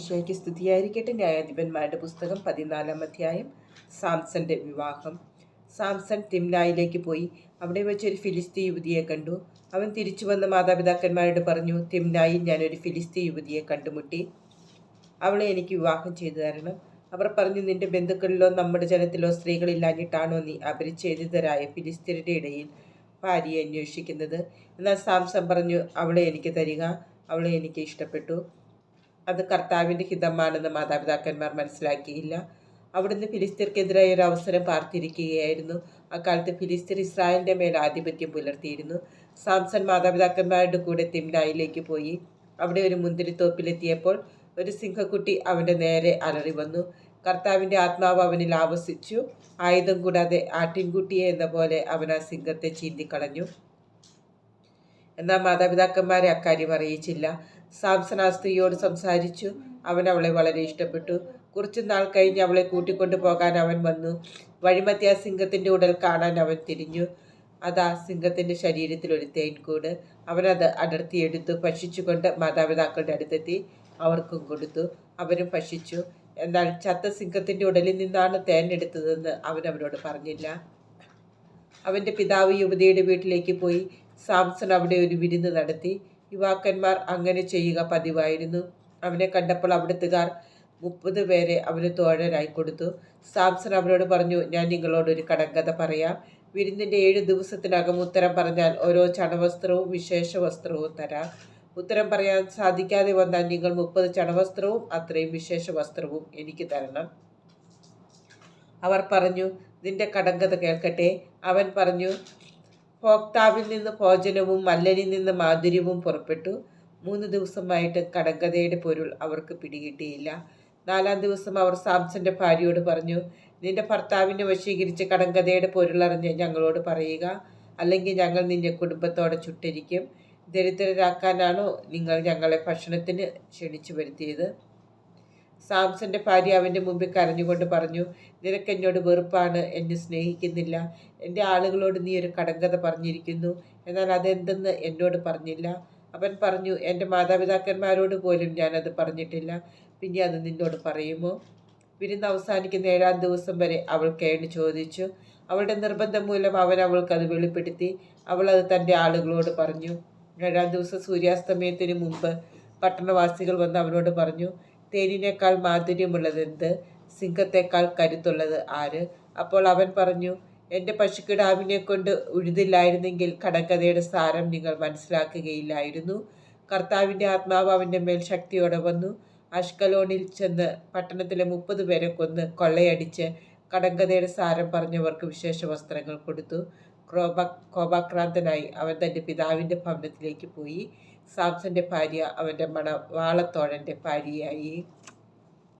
ഈശോയ്ക്ക് സ്തുതിയായിരിക്കട്ടെ. ന്യായാധിപന്മാരുടെ പുസ്തകം പതിനാലാം അധ്യായം. സാംസന്റെ വിവാഹം. സാംസൺ തിംനായിലേക്ക് പോയി. അവിടെ വെച്ചൊരു ഫിലിസ്തീ യുവതിയെ കണ്ടു. അവൻ തിരിച്ചു വന്ന മാതാപിതാക്കന്മാരോട് പറഞ്ഞു തിംനായിൽ ഞാനൊരു ഫിലിസ്തീ യുവതിയെ കണ്ടുമുട്ടി. അവളെ എനിക്ക് വിവാഹം ചെയ്തു തരണം. അവർ പറഞ്ഞു നിന്റെ ബന്ധുക്കളിലോ നമ്മുടെ ജനത്തിലോ സ്ത്രീകളില്ലാഞ്ഞിട്ടാണോ നീ അപരിച്ഛേദിതരായ ഫിലിസ്തീനയുടെ ഇടയിൽ ഭാര്യയെ അന്വേഷിക്കുന്നത്? എന്നാൽ സാംസൺ പറഞ്ഞു അവളെ എനിക്ക് തരിക. അവളെ എനിക്ക് ഇഷ്ടപ്പെട്ടു. അത് കർത്താവിന്റെ ഹിതമാണെന്ന് മാതാപിതാക്കന്മാർ മനസ്സിലാക്കിയില്ല. അവിടുന്ന് ഫിലിസ്തീർക്കെതിരായ ഒരു അവസരം പാർത്തിരിക്കുകയായിരുന്നു. അക്കാലത്ത് ഫിലിസ്തീർ ഇസ്രായേലിന്റെ മേൽ ആധിപത്യം പുലർത്തിയിരുന്നു. സാംസൺ മാതാപിതാക്കന്മാരുടെ കൂടെ തിംനായിലേക്ക് പോയി. അവിടെ ഒരു മുന്തിരിത്തോപ്പിലെത്തിയപ്പോൾ ഒരു സിംഹക്കുട്ടി അവന്റെ നേരെ അലറി വന്നു. കർത്താവിന്റെ ആത്മാവ് അവനിൽ ആവസിച്ചു. ആയുധം കൂടാതെ ആട്ടിൻകുട്ടിയെ എന്ന പോലെ അവൻ ആ സിംഹത്തെ ചീന്തിക്കളഞ്ഞു. എന്നാൽ മാതാപിതാക്കന്മാരെ അക്കാര്യം അറിയിച്ചില്ല. സാംസൺ ആ സ്ത്രീയോട് സംസാരിച്ചു. അവൻ അവളെ വളരെ ഇഷ്ടപ്പെട്ടു. കുറച്ചു നാൾ കഴിഞ്ഞ് അവളെ കൂട്ടിക്കൊണ്ടു പോകാൻ അവൻ വന്നു. വഴിമത്തിയ സിംഹത്തിന്റെ ഉടൽ കാണാൻ അവൻ തിരിഞ്ഞു. അതാ സിംഹത്തിന്റെ ശരീരത്തിൽ ഒരു തേൻകൂട്. അവനത് അടർത്തിയെടുത്തു ഭക്ഷിച്ചുകൊണ്ട് മാതാപിതാക്കളുടെ അടുത്തെത്തി. അവർക്കും കൊടുത്തു. അവരും ഭക്ഷിച്ചു. എന്നാൽ ചത്ത സിംഹത്തിന്റെ ഉടലിൽ നിന്നാണ് തേൻ എടുത്തതെന്ന് അവൻ അവരോട് പറഞ്ഞില്ല. അവന്റെ പിതാവ് യുവതിയുടെ വീട്ടിലേക്ക് പോയി. സാംസൺ അവിടെ ഒരു വിരുന്ന് നടത്തി. യുവാക്കന്മാർ അങ്ങനെ ചെയ്യുക പതിവായിരുന്നു. അവനെ കണ്ടപ്പോൾ അവിടുത്തുകാർ മുപ്പത് പേരെ അവന് തോഴരായി കൊടുത്തു. സാംസൺ അവരോട് പറഞ്ഞു ഞാൻ നിങ്ങളോട് ഒരു കടങ്കഥ പറയാം. വിരുന്നിന്റെ ഏഴ് ദിവസത്തിനകം ഉത്തരം പറഞ്ഞാൽ ഓരോ ചണവസ്ത്രവും വിശേഷ വസ്ത്രവും തരാം. ഉത്തരം പറയാൻ സാധിക്കാതെ വന്നാൽ നിങ്ങൾ മുപ്പത് ചണവസ്ത്രവും അത്രയും വിശേഷ വസ്ത്രവും എനിക്ക് തരണം അവർ പറഞ്ഞു നിന്റെ കടങ്കഥ കേൾക്കട്ടെ അവൻ പറഞ്ഞു ഭോക്താവിൽ നിന്ന് ഭോജനവും മല്ലനിൽ നിന്ന് മാധുര്യവും പുറപ്പെട്ടു. മൂന്ന് ദിവസമായിട്ട് കടങ്കഥയുടെ പൊരുൾ അവർക്ക് പിടികിട്ടിയില്ല. നാലാം ദിവസം അവർ സാംസന്റെ ഭാര്യയോട് പറഞ്ഞു നിന്റെ ഭർത്താവിനെ വശീകരിച്ച് കടങ്കഥയുടെ പൊരുളറിഞ്ഞ് ഞങ്ങളോട് പറയുക. അല്ലെങ്കിൽ ഞങ്ങൾ നിന്റെ കുടുംബത്തോടെ ചുട്ടിരിക്കും. ദരിദ്രരാക്കാനാണോ നിങ്ങൾ ഞങ്ങളെ ഭക്ഷണത്തിന് ക്ഷണിച്ചു വരുത്തിയത്? സാംസന്റെ ഭാര്യ അവന്റെ മുമ്പിൽ കരഞ്ഞുകൊണ്ട് പറഞ്ഞു നിനക്ക് എന്നോട് വെറുപ്പാണ് എന്നെ സ്നേഹിക്കുന്നില്ല. എന്റെ ആളുകളോട് നീ ഒരു കടങ്കഥ പറഞ്ഞിരിക്കുന്നു. എന്നാൽ അതെന്തെന്ന് എന്നോട് പറഞ്ഞില്ല. അവൻ പറഞ്ഞു എന്റെ മാതാപിതാക്കന്മാരോട് പോലും ഞാനത് പറഞ്ഞിട്ടില്ല. പിന്നെ അത് നിന്നോട് പറയുമോ? വിരുന്ന് അവസാനിക്കുന്ന ഏഴാം ദിവസം വരെ അവൾ കേണി ചോദിച്ചു. അവളുടെ നിർബന്ധം മൂലം അവൻ അവൾക്ക് അത് വെളിപ്പെടുത്തി. അവൾ അത് തന്റെ ആളുകളോട് പറഞ്ഞു. ഏഴാം ദിവസം സൂര്യാസ്തമയത്തിന് മുമ്പ് പട്ടണവാസികൾ വന്ന് അവനോട് പറഞ്ഞു തേനിനേക്കാൾ മാധുര്യമുള്ളതെന്ത് സിംഹത്തേക്കാൾ കരുത്തുള്ളത് ആര്? അപ്പോൾ അവൻ പറഞ്ഞു എന്റെ പശുക്കിടാവിനെ കൊണ്ട് ഉഴുതില്ലായിരുന്നെങ്കിൽ കടക്കഥയുടെ സാരം നിങ്ങൾ മനസ്സിലാക്കുകയില്ലായിരുന്നു. കർത്താവിന്റെ ആത്മാവ് അവന്റെ മേൽ ശക്തിയോടെ വന്നു. അഷ്കലോണിൽ ചെന്ന് പട്ടണത്തിലെ മുപ്പത് പേരെ കൊന്ന് കൊള്ളയടിച്ച് കടങ്കഥയുടെ സാരം പറഞ്ഞവർക്ക് വിശേഷ വസ്ത്രങ്ങൾ കൊടുത്തു. ക്രോബ കോപാക്രാന്തനായി അവൻ തന്റെ പിതാവിന്റെ ഭവനത്തിലേക്ക് പോയി. സാംസന്റെ ഭാര്യ അവന്റെ മണവാളത്തോഴന്റെ ഭാര്യയായി.